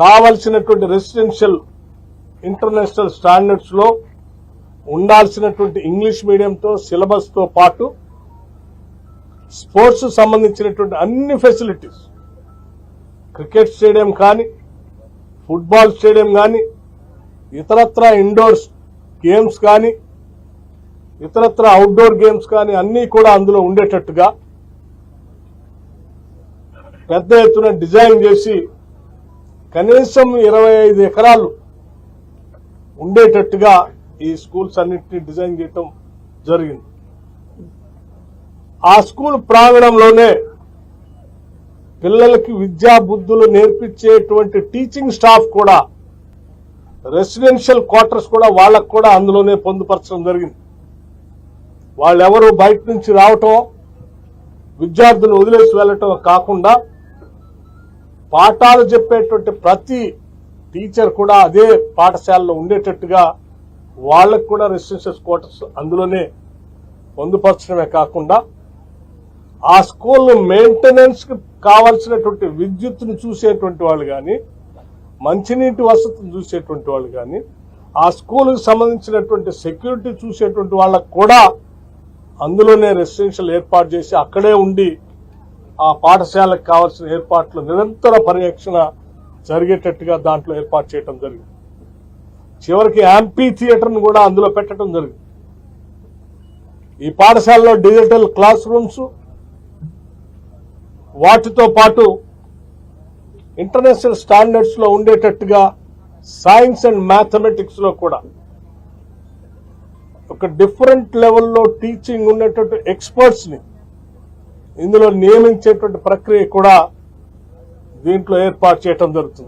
కావలసినటువంటి residential international స్టాండర్డ్స్లో ఉండాల్సినటువంటి English మీడియంతో సిలబస్తో పాటు స్పోర్ట్స్ సంబంధించినటువంటి అన్ని ఫెసిలిటీస్ క్రికెట్ స్టేడియం కానీ ఫుట్బాల్ స్టేడియం కానీ ఇతరత్ర ఇండోర్ గేమ్స్ కానీ ఇతరత్ర అవుట్డోర్ గేమ్స్ కానీ అన్నీ కూడా అందులో ఉండేటట్టుగా పెద్ద ఎత్తున డిజైన్ చేసి కనీసం ఇరవై ఐదు ఎకరాలు ఉండేటట్టుగా ఈ స్కూల్స్ అన్నింటినీ డిజైన్ చేయటం జరిగింది. ఆ స్కూల్ ప్రాంగణంలోనే పిల్లలకి విద్యా బుద్ధులు నేర్పించేటువంటి టీచింగ్ స్టాఫ్ కూడా రెసిడెన్షియల్ క్వార్టర్స్ కూడా వాళ్ళకు కూడా అందులోనే పొందుపరచడం జరిగింది. వాళ్ళెవరు బయట నుంచి రావటం విద్యార్థులు వదిలేసి వెళ్ళటం కాకుండా పాఠాలు చెప్పేటువంటి ప్రతి టీచర్ కూడా అదే పాఠశాలలో ఉండేటట్టుగా వాళ్ళకు కూడా రెసిడెన్షియల్ క్వార్టర్స్ అందులోనే పొందుపరచడమే కాకుండా ఆ స్కూల్ మెయింటెనెన్స్కి కావాల్సినటువంటి విద్యుత్తును చూసేటువంటి వాళ్ళు కానీ మంచినీటి వసతిని చూసేటువంటి వాళ్ళు కానీ ఆ స్కూల్కి సంబంధించినటువంటి సెక్యూరిటీ చూసేటువంటి వాళ్ళకు కూడా అందులోనే రెసిడెన్షియల్ ఏర్పాటు చేసి అక్కడే ఉండి ఆ పాఠశాలకు కావాల్సిన ఏర్పాట్లు నిరంతర పర్యవేక్షణ జరిగేటట్టుగా దాంట్లో ఏర్పాటు చేయటం జరిగింది. చివరికి యాంపీ థియేటర్ను కూడా అందులో పెట్టడం జరిగింది. ఈ పాఠశాలలో డిజిటల్ క్లాస్ రూమ్స్ వాటితో పాటు ఇంటర్నేషనల్ స్టాండర్డ్స్లో ఉండేటట్టుగా సైన్స్ అండ్ మ్యాథమెటిక్స్లో కూడా. ఒక డిఫరెంట్ లెవెల్లో టీచింగ్ ఉన్నటువంటి ఎక్స్పర్ట్స్ని ఇందులో నియమించేటువంటి ప్రక్రియ కూడా దీంట్లో ఏర్పాటు చేయటం జరుగుతుంది.